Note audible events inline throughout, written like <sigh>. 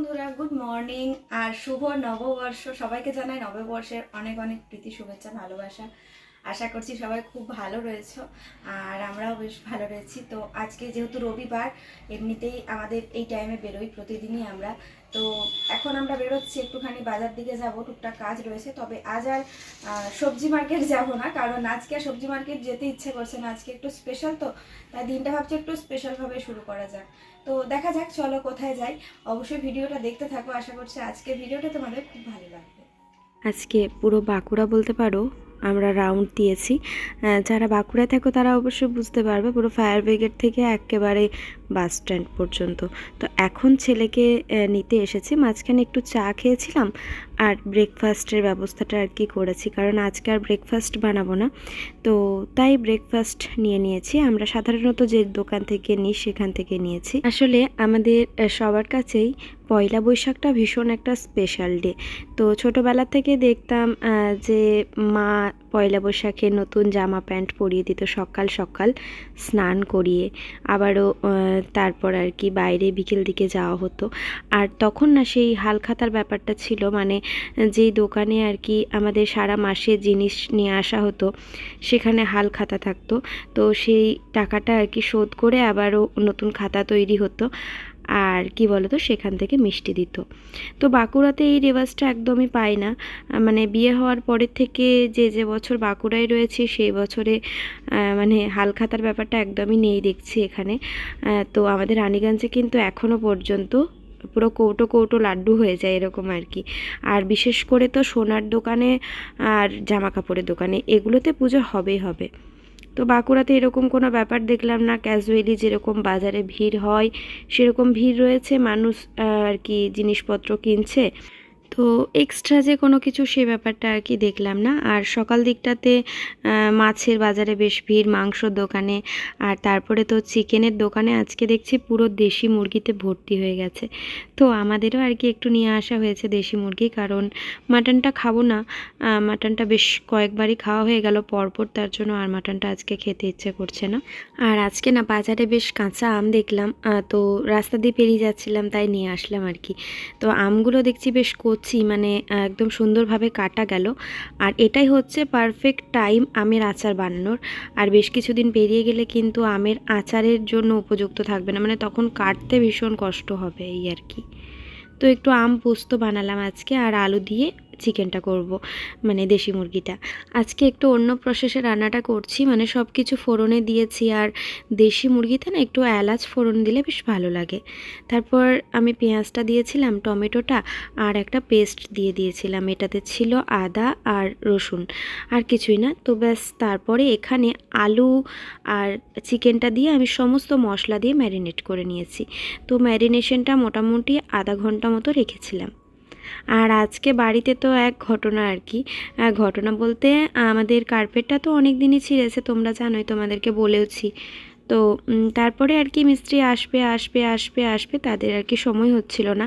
বন্ধুরা good morning আর শুভ নববর্ষ। সবাইকে জানাই নববর্ষের অনেক অনেক প্রীতি শুভেচ্ছা ভালোবাসা। আশা করছি সবাই খুব ভালো রয়েছো আর আমরাও বেশ ভালো রয়েছি। তো আজকে যেহেতু রবিবার, এমনিতেই আমাদের এই টাইমে বেরোই প্রতিদিনই আমরা। তো এখন আমরা বেরোচ্ছি, একটুখানি বাজার দিকে যাব, টুকটাক কাজ রয়েছে। তবে আজ আর সবজি মার্কেট যাব না, কারণ আজকে আর সবজি মার্কেট যেতে ইচ্ছে করছে না। আজকে একটু স্পেশাল তো, তাই দিনটা ভাবছি একটু স্পেশালভাবে শুরু করা যাক। তো দেখা যাক, চলো কোথায় যাই। অবশ্যই ভিডিওটা দেখতে থাকো, আশা করছি আজকে ভিডিওটা তোমাদের খুব ভালো লাগবে। আজকে পুরো বাঁকুড়া বলতে পারো আমরা রাউন্ড দিয়েছি। যারা বাঁকুড়ায় থাকো তারা অবশ্যই বুঝতে পারবে, পুরো ফায়ার ব্রিগেড থেকে একেবারে বাস স্ট্যান্ড পর্যন্ত। তো এখন ছেলেকে নিতে এসেছি। মাঝখানে একটু চা খেয়েছিলাম আর ব্রেকফাস্টের ব্যবস্থাটা আর কি করেছি। কারণ আজকে আর ব্রেকফাস্ট বানাবো না। তো তাই ব্রেকফাস্ট নিয়ে নিয়েছি। আমরা সাধারণত যে দোকান থেকে নিই, সেখান থেকে নিয়েছি। আসলে আমাদের সবার কাছেই পয়লা বৈশাখটা ভীষণ একটা স্পেশাল ডে তো ছোটোবেলা থেকে দেখতাম যে মা পয়লা বৈশাখে নতুন জামা প্যান্ট পরিয়ে দিত সকাল সকাল, স্নান করিয়ে। আবারও তারপর আর কি বাইরে বিকেল দিকে যাওয়া হতো। আর তখন না সেই হাল খাতার ব্যাপারটা ছিল মানে যে দোকানে আর কি আমাদের সারা মাসে জিনিস নিয়ে আসা হতো, সেখানে হাল খাতা থাকতো। তো সেই টাকাটা আর কি শোধ করে আবারও নতুন খাতা তৈরি হতো। আর কি বলতো, সেখান থেকে মিষ্টি দিত। তো বাঁকুড়াতে এই রেওয়াজটা একদমই পাই না। মানে বিয়ে হওয়ার পরের থেকে যে যে বছর বাঁকুড়ায় রয়েছে, সেই বছরে মানে হালখাতার ব্যাপারটা একদমই নেই দেখছি এখানে। তো আমাদের রানীগঞ্জে কিন্তু এখনও পর্যন্ত পুরো কৌটো কৌটো লাড্ডু হয়ে যায় এরকম আর কি। আর বিশেষ করে তো সোনার দোকানে আর জামা কাপড়ের দোকানে, এগুলোতে পুজো হবেই হবে। তো বাঁকুড়াতে এরকম কোনো ব্যাপার দেখলাম না। ক্যাজুয়ালি যেরকম বাজারে ভিড় হয়, সেরকম ভিড় রয়েছে। মানুষ আর কি জিনিসপত্র কিনছে। তো এক্সট্রা যে কোনো কিছু সে ব্যাপারটা আর কি দেখলাম না। আর সকাল দিকটাতে মাছের বাজারে বেশ ভিড়, মাংসর দোকানে। আর তারপরে তো চিকেনের দোকানে আজকে দেখছি পুরো দেশি মুরগিতে ভর্তি হয়ে গেছে। তো আমাদেরও আর কি একটু নিয়ে আসা হয়েছে দেশি মুরগি। কারণ মাটনটা খাব না মাটনটা বেশ কয়েকবারই খাওয়া হয়ে গেল, পরপর তার জন্য আর মাটনটা আজকে খেতে ইচ্ছে করছে না। আর আজকে না বাজারে বেশ কাঁচা আম দেখলাম তো রাস্তা দিয়ে পেরিয়ে যাচ্ছিলাম, তাই নিয়ে আসলাম আর কি। তো আমগুলো দেখছি বেশ কচি মানে একদম সুন্দরভাবে কাটা গেল। আর এটাই হচ্ছে পারফেক্ট টাইম আমের আচার বানানোর। আর বেশ কিছুদিন পেরিয়ে গেলে কিন্তু আমের আচারের জন্য উপযুক্ত থাকবে না মানে তখন কাটতে ভীষণ কষ্ট হবে এই আর কি। তো একটু আম পোস্ত বানালাম আজকে, আর আলু দিয়ে চিকেনটা করব মানে দেশি মুরগিটা। আজকে একটু অন্য প্রসেসে রান্নাটা করছি মানে সব কিছু ফোড়নে দিয়েছি আর দেশি মুরগিতে না একটু এলাচ ফোড়ন দিলে বেশ ভালো লাগে। তারপর আমি পেঁয়াজটা দিয়েছিলাম, টমেটোটা, আর একটা পেস্ট দিয়ে দিয়েছিলাম, এটাতে ছিল আদা আর রসুন, আর কিছুই না। তো ব্যাস, তারপরে এখানে আলু আর চিকেনটা দিয়ে আমি সমস্ত মশলা দিয়ে ম্যারিনেট করে নিয়েছি। তো ম্যারিনেশনটা মোটামুটি আধা ঘণ্টা মতো রেখেছিলাম। আর আজকে বাড়িতে তো এক ঘটনা আর কি। ঘটনা বলতে আমাদের কার্পেটটা তো অনেক দিনই ছিঁড়েছে, তোমরা জানোই, তোমাদেরকে বলেওছি। তো তারপরে আর কি মিস্ত্রি আসবে আসবে আসবে আসবে, তাদের আর কি সময় হচ্ছিল না।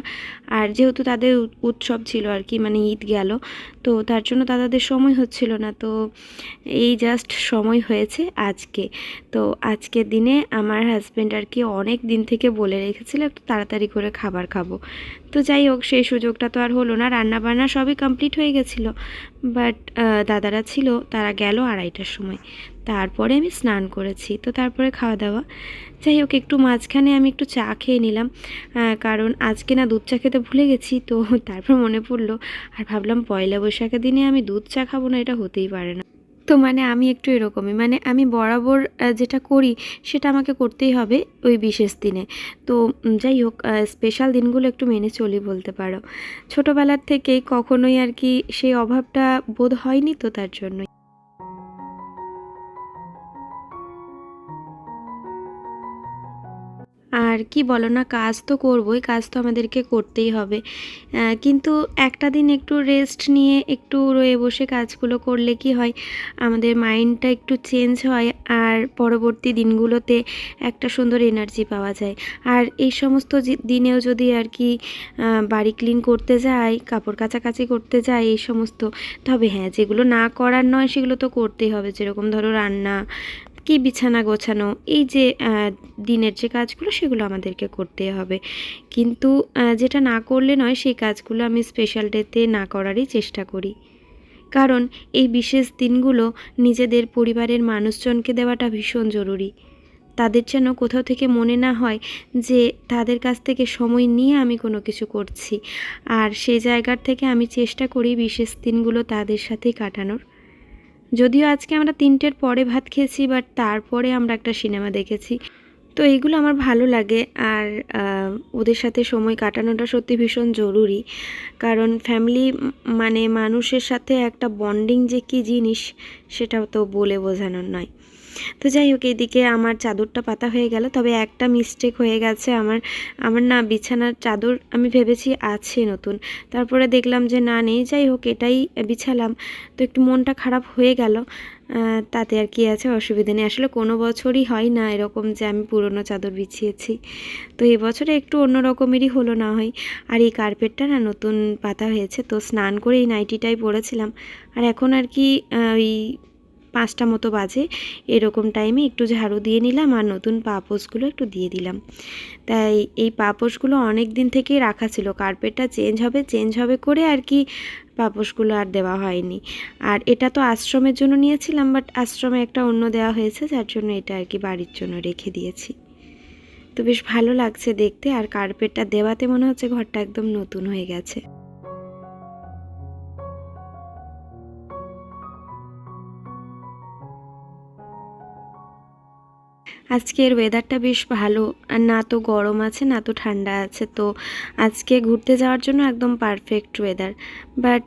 আর যেহেতু তাদের উৎসব ছিল আর কি মানে ঈদ গেল, তো তার জন্য তাদের সময় হচ্ছিল না। তো এই জাস্ট সময় হয়েছে আজকে। তো আজকের দিনে আমার হাজব্যান্ড আর কি অনেক দিন থেকে বলে রেখেছিল, একটু তাড়াতাড়ি করে খাবার খাব। তো যাই হোক, সেই সুযোগটা তো আর হলো না রান্না বান্না সবই কমপ্লিট হয়ে গেছিল। বাট দাদারা ছিল, তারা গেল আড়াইটার সময়। তারপরে আমি স্নান করেছি। তো তারপরে খাওয়া দাওয়া যাই হোক, একটু মাঝখানে আমি একটু চা খেয়ে নিলাম। কারণ আজকে না দুধ চা খেতে ভুলে গেছি, তো তারপর মনে পড়ল, আর ভাবলাম পয়লা বৈশাখের দিনে আমি দুধ চা খাব না, এটা হতেই পারে না। তো মানে আমি একটু এরকমই মানে আমি বরাবর যেটা করি, সেটা আমাকে করতেই হবে ওই বিশেষ দিনে। তো যাই হোক স্পেশাল দিনগুলো একটু মেনে চলি বলতে পারো। ছোটোবেলার থেকেই কখনোই আর কি সেই অভাবটা বোধ হয়নি তো তার জন্যই। আর কি বলো না, কাজ তো করবোই, কাজ তো আমাদেরকে করতেই হবে। কিন্তু একটা দিন একটু রেস্ট নিয়ে একটু রয়ে বসে কাজগুলো করলে কি হয়, আমাদের মাইন্ডটা একটু চেঞ্জ হয় আর পরবর্তী দিনগুলোতে একটা সুন্দর এনার্জি পাওয়া যায়। আর এই সমস্ত দিনেও যদি আর কি বাড়ি ক্লিন করতে যাই, কাপড় কাচাকাচি করতে যাই, এই সমস্ত, তবে হ্যাঁ যেগুলো না করার নয়, সেগুলো তো করতেই হবে। যেরকম ধরো রান্না কি বিছানা গোছানো, এই যে দিনের যে কাজগুলো সেগুলো আমাদেরকে করতে হবে। কিন্তু যেটা না করলে নয়, সেই কাজগুলো আমি স্পেশাল ডেতে না করারই চেষ্টা করি। কারণ, এই বিশেষ দিনগুলো নিজেদের পরিবারের মানুষজনকে দেওয়াটা ভীষণ জরুরি। তাদের যেন কোথাও থেকে মনে না হয় যে, তাদের কাছ থেকে সময় নিয়ে আমি কোনো কিছু করছি। আর সেই জায়গার থেকে আমি চেষ্টা করি বিশেষ দিনগুলো তাদের সাথেই কাটানোর। যদিও আজকে আমরা তিনটের পরে ভাত খেয়েছি বাট তারপরে আমরা একটা সিনেমা দেখেছি। তো এইগুলো আমার ভালো লাগে, আর ওদের সাথে সময় কাটানোটা সত্যি ভীষণ জরুরি। কারণ ফ্যামিলি মানে মানুষের সাথে একটা বন্ডিং যে কী জিনিস, সেটাও তো বলে বোঝানোর নয়। তো যাই হোক এইদিকে আমার চাদরটা পাতা হয়ে গেল। তবে একটা মিস্টেক হয়ে গেছে। আমার আমার না বিছানার চাদর আমি ভেবেছি আছে নতুন। তারপরে দেখলাম যে না, নেই। যাই হোক, এটাই বিছালাম। তো একটু মনটা খারাপ হয়ে গেল। তাতে আর কি আছে, অসুবিধা নেই। আসলে কোনো বছরই হয় না এরকম যে আমি পুরনো চাদর বিছিয়েছি। তো এই বছরে একটু অন্য রকমেরই হলো না হয়। আর এই কার্পেটটা না নতুন পাতা হয়েছে। তো স্নান করে এই নাইটিটাই পরেছিলাম। আর এখন আর কি ওই পাঁচটা মতো বাজে। এরকম টাইমে একটু ঝাড়ু দিয়ে নিলাম আর নতুন পাপোশগুলো একটু দিয়ে দিলাম। তাই এই পাপোশগুলো অনেক দিন থেকেই রাখা ছিল। কার্পেটটা চেঞ্জ হবে চেঞ্জ হবে করে আর কি পাপোশগুলো আর দেওয়া হয়নি। আর এটা তো আশ্রমের জন্য নিয়েছিলাম বাট আশ্রমে একটা অন্য দেওয়া হয়েছে, যার জন্য এটা আর কি বাড়ির জন্য রেখে দিয়েছি। তো বেশ ভালো লাগছে দেখতে, আর কার্পেটটা দেওয়াতে মনে হচ্ছে ঘরটা একদম নতুন হয়ে গেছে। আজকের ওয়েদারটা বেশ ভালো। আর না তো গরম আছে, না তো ঠান্ডা আছে, তো আজকে ঘুরতে যাওয়ার জন্য একদম পারফেক্ট ওয়েদার বাট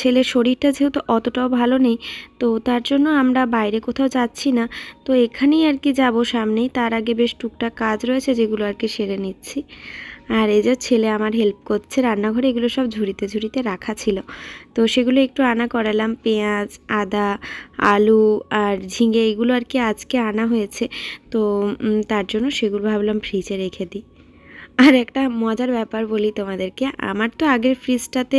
ছেলের শরীরটা যেহেতু অতটাও ভালো নেই, তো তার জন্য আমরা বাইরে কোথাও যাচ্ছি না। তো এখানেই আর কি যাব সামনেই। তার আগে বেশ টুকটাক কাজ রয়েছে, যেগুলো আর কি সেরে নিচ্ছি। আর এই যে ছেলে আমার হেল্প করছে, রান্নাঘরে এগুলো সব ঝুড়িতে ঝুড়িতে রাখা ছিল। তো সেগুলো একটু আনা করালাম, পেঁয়াজ, আদা, আলু আর ঝিঙে, এগুলো আর কি আজকে আনা হয়েছে। তো তার জন্য সেগুলো ভাবলাম ফ্রিজে রেখে দিই। আর একটা মজার ব্যাপার বলি তোমাদেরকে, আমার তো আগের ফ্রিজটাতে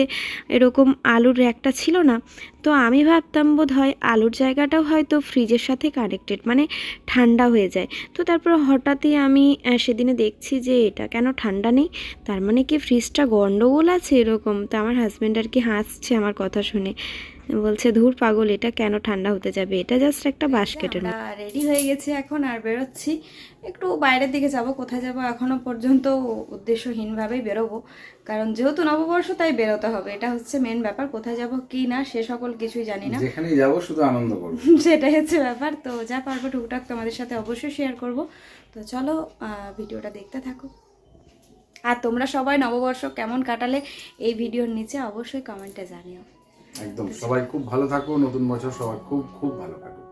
এরকম আলুর র্যাকটা ছিল না, তো আমি ভাবতাম বোধ হয় আলুর জায়গাটাও হয়তো ফ্রিজের সাথে কানেক্টেড মানে ঠান্ডা হয়ে যায়। তো তারপর হঠাৎই আমি সেদিনে দেখছি যে এটা কেন ঠান্ডা নেই, তার মানে কি ফ্রিজটা গন্ডগোল আছে এরকম? তো আমার হাজব্যান্ড আর কি হাসছে আমার কথা শুনে। বলছে ধুর পাগল এটা কেন ঠান্ডা হতে যাবে? এটা জাস্ট একটা বাস্কেটের রেডি হয়ে গেছি এখন আর বেরোচ্ছি। একটু বাইরের দিকে যাব কোথায় যাব এখনও পর্যন্ত উদ্দেশ্যহীনভাবেই বেরোবো। কারণ যেহেতু নববর্ষ তাই বেরোতে হবে। এটা হচ্ছে মেন ব্যাপার কোথায় যাব কি না সে সকল কিছুই জানি না। যেখানেই যাব শুধু আনন্দ করব। <laughs> সেটাই হচ্ছে ব্যাপার। তো যা পারব টুকটাক তোমাদের সাথে অবশ্যই শেয়ার করব। তো চলো ভিডিওটা দেখতে থাকো। আর তোমরা সবাই নববর্ষ কেমন কাটালে এই ভিডিওর নিচে অবশ্যই কমেন্টে জানিও। একদম। সবাই খুব ভালো থাকো নতুন বছর সবাই খুব খুব ভালো কাটুক।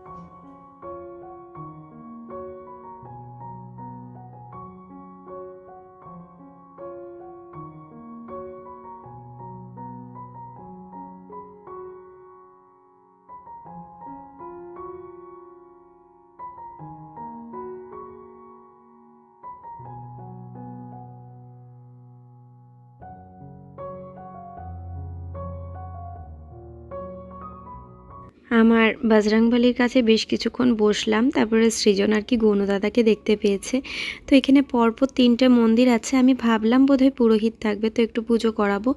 আমার বাজরাংবালির কাছে বেশ কিছুক্ষণ বসলাম, তারপরে সৃজন আর কি গৌনদাদাকে দেখতে পেয়েছে। তো এখানে পরপর তিনটে মন্দির আছে, আমি ভাবলাম বোধহয় পুরোহিত থাকবে, তো একটু পুজো করাবো।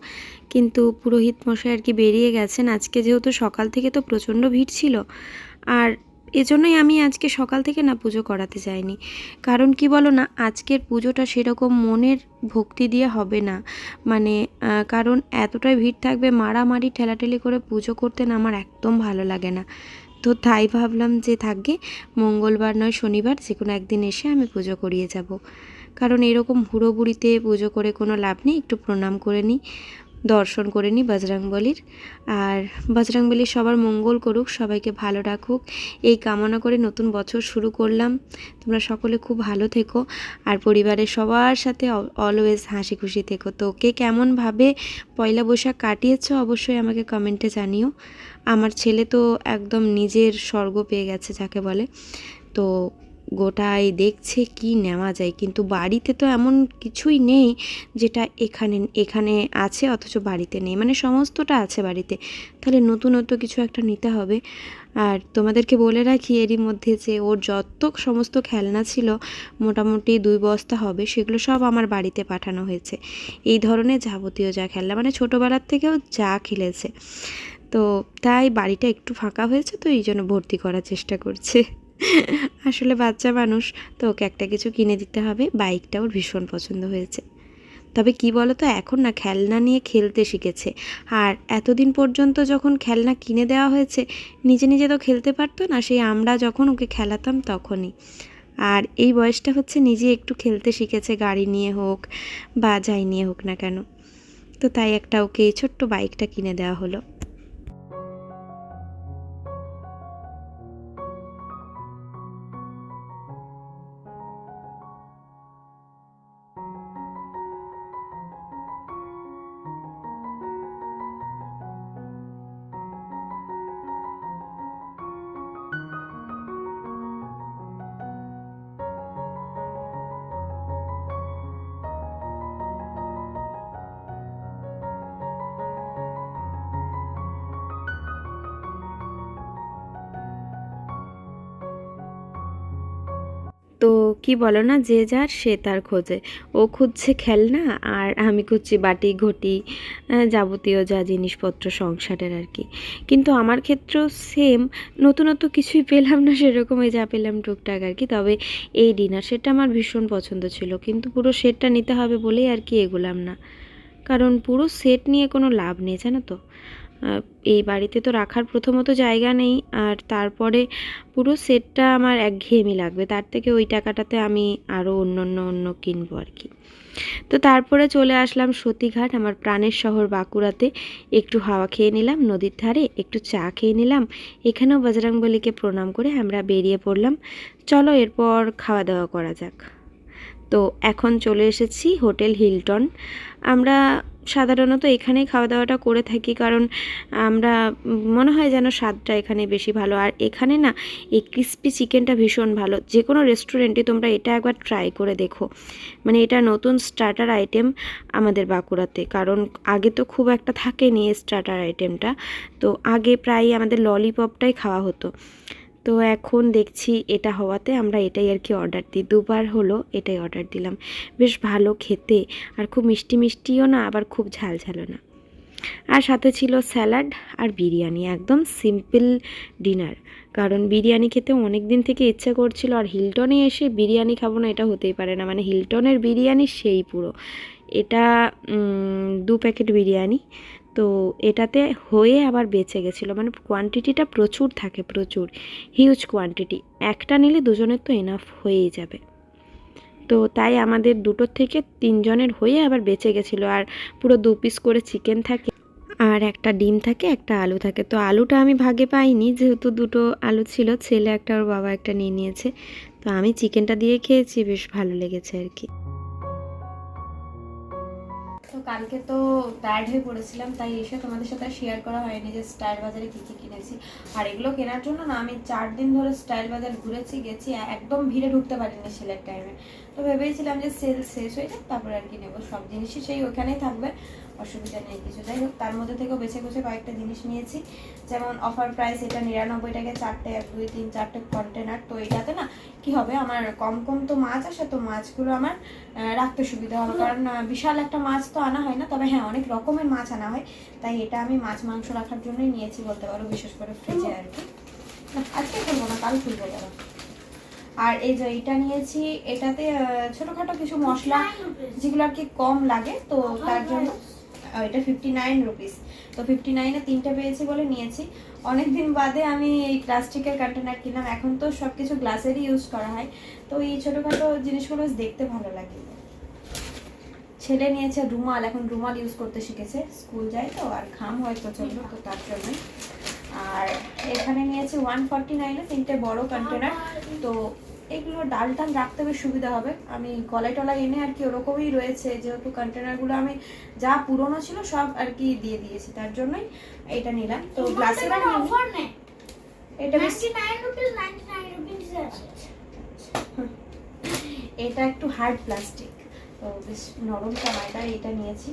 কিন্তু পুরোহিত মশাই আর কি বেরিয়ে গেছেন, আজকে যেহেতু সকাল থেকে তো প্রচণ্ড ভিড় ছিল। আর এজন্যই আমি আজকে সকাল থেকে না পুজো করাতে যাইনি। কারণ কি বলো না, আজকের পুজোটা সেরকম মনের ভক্তি দিয়ে হবে না। মানে কারণ এতটাই ভিড় থাকবে, মারামারি, ঠেলাঠেলি করে পুজো করতে না আমার একদম ভালো লাগে না। তো তাই ভাবলাম যে থাকবে, মঙ্গলবার নয়, শনিবার যে কোনো একদিন এসে আমি পুজো করিয়ে যাব। কারণ এরকম হুড়োবুড়িতে পুজো করে কোনো লাভ নেই, একটু প্রণাম করে নিই। দর্শন করে নিই বজরংবলির আর বজরংবলির সবার মঙ্গল করুক, সবাইকে ভালো রাখুক। এই কামনা করে নতুন বছর শুরু করলাম। তোমরা সকলে খুব ভালো থেকো। আর পরিবারের সবার সাথে অলওয়েজ হাসি খুশি থেকো। তো কে কেমনভাবে পয়লা বৈশাখ কাটিয়েছো অবশ্যই আমাকে কমেন্টে জানিও। আমার ছেলে তো একদম নিজের স্বর্গ পেয়ে গেছে, যাকে বলে। তো গোটাই দেখছে কি নেওয়া যায়। কিন্তু বাড়িতে তো এমন কিছুই নেই যেটা এখানে এখানে আছে অথচ বাড়িতে নেই। মানে সমস্তটা আছে বাড়িতে। তাহলে নতুনত্ব কিছু একটা নিতে হবে। আর তোমাদেরকে বলে রাখি এরই মধ্যে যে ওর যত সমস্ত খেলনা ছিল, মোটামুটি দুই বস্তা হবে, সেগুলো সব আমার বাড়িতে পাঠানো হয়েছে। এই ধরনের যাবতীয় যা খেলনা মানে ছোটোবেলার থেকেও যা খেলেছে। তো তাই বাড়িটা একটু ফাঁকা হয়েছে, তো এই জন্য ভর্তি করার চেষ্টা করছে। আসলে বাচ্চা মানুষ, তো ওকে একটা কিছু কিনে দিতে হবে। বাইকটা ওর ভীষণ পছন্দ হয়েছে। তবে কি বলো তো এখন না খেলনা নিয়ে খেলতে শিখেছে। আর এতদিন পর্যন্ত যখন খেলনা কিনে দেওয়া হয়েছে, নিজে নিজে তো খেলতে পারতো না, সেই আমরা যখন ওকে খেলাতাম তখনই। আর এই বয়সটা হচ্ছে নিজে একটু খেলতে শিখেছে, গাড়ি নিয়ে হোক বা যাই নিয়ে হোক না কেন। তো তাই একটা ওকে এই ছোট্ট বাইকটা কিনে দেওয়া হলো। কি বলো না, যে যার সে তার খোঁজে। ও খুঁজছে খেলনা আর আমি খুঁজছি বাটি, ঘটি যাবতীয় যা জিনিসপত্র সংসারের আর কি। কিন্তু আমার ক্ষেত্রেও সেম নতুনত্ব কিছুই পেলাম না, সেরকমই যা পেলাম টুকটাক আর কি। তবে এই ডিনার সেটটা আমার ভীষণ পছন্দ ছিল, কিন্তু পুরো সেটটা নিতে হবে বলেই আর কি এগুলাম না। কারণ পুরো সেট নিয়ে কোনো লাভ নেই, জানো তো। এই বাড়িতে তো রাখার প্রথমত জায়গা নেই, আর তারপরে পুরো সেটটা আমার একঘেয়েমি লাগবে। তার থেকে ওই টাকাটাতে আমি আরও অন্য অন্য অন্য কিনবো আর কি। তো তারপরে চলে আসলাম সতীঘাট, আমার প্রাণের শহর বাঁকুড়াতে। একটু হাওয়া খেয়ে নিলাম, নদীর ধারে একটু চা খেয়ে নিলাম। এখানেও বজরংবলীকে প্রণাম করে আমরা বেরিয়ে পড়লাম। চলো এরপর খাওয়া দাওয়া করা যাক। তো এখন চলে এসেছি হোটেল হিলটন। আমরা সাধারণত এখানেই খাওয়া দাওয়াটা করে থাকি। কারণ আমরা মনে হয় যেন স্বাদটা এখানে বেশি ভালো। আর এখানে না, এই ক্রিস্পি চিকেনটা ভীষণ ভালো। যে কোনো রেস্টুরেন্টে তোমরা এটা একবার ট্রাই করে দেখো। মানে এটা নতুন স্টার্টার আইটেম আমাদের বাঁকুড়াতে। কারণ আগে তো খুব একটা থাকেনি স্টার্টার আইটেমটা তো আগে প্রায় আমাদের ললিপপটাই খাওয়া হতো। তো এখন দেখছি এটা হওয়াতে আমরা এটাই আর কি অর্ডার দিই। দুবার হলো এটাই অর্ডার দিলাম। বেশ ভালো খেতে। আর খুব মিষ্টি মিষ্টিও না, আবার খুব ঝাল ঝালও না। আর সাথে ছিল স্যালাড আর বিরিয়ানি, একদম সিম্পল ডিনার কারণ বিরিয়ানি খেতে অনেক দিন থেকে ইচ্ছা করছিল, আর হিলটনে এসে বিরিয়ানি খাব না, এটা হতেই পারে না। মানে হিলটনের বিরিয়ানি সেই পুরো। এটা দু প্যাকেট বিরিয়ানি। তো এটাতে হয়ে আবার বেঁচে গেছিল। মানে কোয়ান্টিটিটা প্রচুর থাকে, প্রচুর। হিউজ কোয়ান্টিটি একটা নিলে দুজনের তো এনাফ হয়েই যাবে। তো তাই আমাদের দুটোর থেকে তিনজনের হয়ে আবার বেঁচে গেছিল। আর পুরো দু পিস করে চিকেন থাকে আর একটা ডিম থাকে, একটা আলু থাকে। তো আলুটা আমি ভাগে পাইনি, যেহেতু দুটো আলু ছিল, ছেলে একটা, ওর বাবা একটা নিয়ে নিয়েছে। তো আমি চিকেনটা দিয়ে খেয়েছি, বেশ ভালো লেগেছে আর কি। কালকে তো টায়ার্ড হয়ে পড়েছিলাম তাই এসে তোমাদের সাথে শেয়ার করা হয়নি যে স্টাইল বাজারে কী কী কিনেছি। আর এগুলো কেনার জন্য না আমি চার দিন ধরে স্টাইল বাজার ঘুরেছি গেছি একদম ভিড়ে ঢুকতে পারিনি সেলের টাইমে তো ভেবেছিলাম যে সেল শেষ হয়ে যাক তারপরে আর কি নেব। সব জিনিসই সেই ওখানেই থাকবে অসুবিধা নেই কিছু। যাই হোক তার মধ্যে থেকেও বেছে বেছে কয়েকটা জিনিস নিয়েছি। যেমন অফার প্রাইস এটা নিরানব্বই টাকা চারটে এক দুই তিন চারটে কন্টেনার তো এটাতে না কি হবে আমার কম কম তো মাছ আসে তো মাছগুলো আমার রাখতে সুবিধা হবে। কারণ বিশাল একটা মাছ তো আনা হয় না তবে হ্যাঁ অনেক রকমের মাছ আনা হয়। তাই এটা আমি মাছ মাংস রাখার জন্যই নিয়েছি বলতে পারো বিশেষ করে ফ্রিজে আর কি। আজকে খুলবো না কাল খুলবো যারা আর এই যে এটা নিয়েছি এটাতে ছোটখাটো কিছু মশলা যেগুলো আর কি কম লাগে তো তার জন্য এটা ফিফটি নাইন রুপিস তো ফিফটি নাইনে তিনটে পেয়েছি বলে নিয়েছি। অনেক দিন বাদে আমি এই প্লাস্টিকের কন্টেনার কিনলাম এখন তো সব কিছু গ্লাসেরই ইউজ করা হয়। তো এই ছোটোখাটো জিনিসগুলো দেখতে ভালো লাগে। ছেলে নিয়েছে রুমাল এখন রুমাল ইউজ করতে শিখেছে। স্কুল যায় তো আর ঘাম হয় প্রচণ্ড তো তার জন্য আর এখানে নিয়েছে ওয়ান ফর্টি নাইনে তিনটে বড় কন্টেনার তো এগুলো ডাল টাল রাখতে বেশ সুবিধা হবে। আমি কলাই টলায় এনে আর কি ওরকমই রয়েছে যেহেতু কন্টেনারগুলো আমি যা পুরনো ছিল সব আর কি দিয়ে দিয়েছি তার জন্যই এটা নিলাম। তো গ্লাসের এটা বেশ 99 রুপিস 99 রুপিস আছে। এটা একটু হার্ড প্লাস্টিক তো বেশ নরম জামাটা এটা নিয়েছি।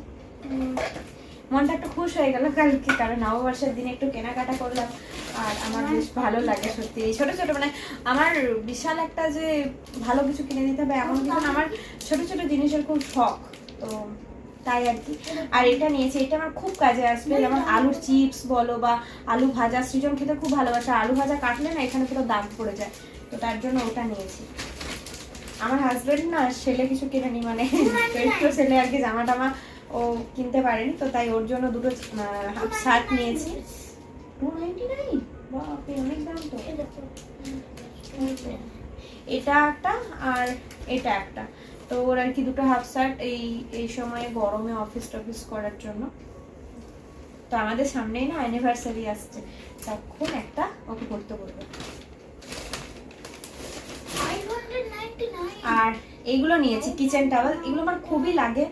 মনটা একটু খুশ হয়ে গেল কালকে কারণ নববর্ষের দিনে একটু কেনাকাটা করলাম আর আমার বেশ ভালো লাগে সত্যি। এই ছোট ছোট মানে আমার বিশাল একটা যে ভালো কিছু কিনে দিতে হবে এমন কিছু আমার ছোট ছোট জিনিসের খুব শখ তো তাই আর কি। আর এটা নিয়েছি এটা আমার খুব কাজে আসবে যেমন আলুর চিপস বলো বা আলু ভাজা সৃজন খেতে খুব ভালোবাসে আলু ভাজা কাটলে না এখানে পুরো দাগ পড়ে যায় তো তার জন্য ওটা নিয়েছি। আমার হাজবেন্ড না সেলে কিছু কিনেনি মানে একটু সেলে আর কি জামা টামা ও কিনতে পারেনি তো তাই ওর জন্য দুটো হাফ শার্ট নিয়েছি। টু নাইনটি নাইন বাপরে অনেক দাম তো। এটা একটা আর এটা একটা। তো ওর আর কি দুটো হাফ শার্ট এই এই সময়ে গরমে অফিস টফিস করার জন্য। তো আমাদের সামনেই না অ্যানিভার্সারি আসছে। তখন একটা ওকে করতে বলব। আর এইগুলো নিয়েছি কিচেন টাওয়াল এগুলো আমার খুবই লাগে।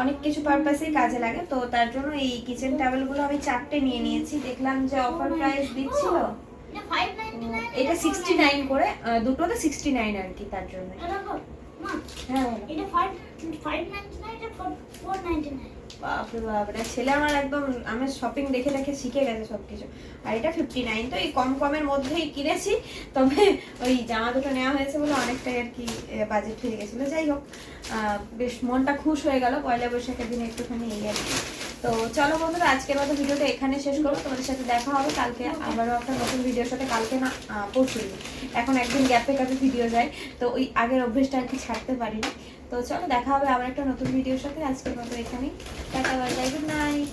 অনেক কিছু পারপাসেই কাজে লাগে। তো তার জন্য এই কিচেন টাওয়েলগুলো আমি চারটে নিয়ে নিয়েছি। দেখলাম যে অফার প্রাইস দিচ্ছিল। এটা সিক্সটি নাইন করে দুটো দুটোতে সিক্সটি নাইন আর কি তার জন্য। হ্যাঁ। বলো। বাপরে বাপ এটা ছেলে আমার একদম আমার শপিং দেখে দেখে শিখে গেছে সবকিছু। আর এটা ফিফটি নাইন তো এই কম কমের মধ্যেই কিনেছি, তবে ওই জামা দুটো নেওয়া হয়েছে বলে অনেকটাই আর কি বাজেট হয়ে গেছিল। যাই হোক বেশ মনটা খুশ হয়ে গেল, পয়লা বৈশাখের দিনে একটুখানি এই আর কি। তো চলো বন্ধুরা, আজকের মতো ভিডিওটা এখানে শেষ করব। তোমাদের সাথে দেখা হবে কালকে, আবারও একটা নতুন ভিডিওর সাথে, কালকে না পরশু এখন একদিন গ্যাপে গ্যাপে ভিডিও যায়, তো ওই আগের অভ্যেসটা আর কি ছাড়তে পারিনি। তো চলো, দেখা হবে আবার একটা নতুন ভিডিওর সাথে। আজকের মতো এখানেই। Tata bye bye good night.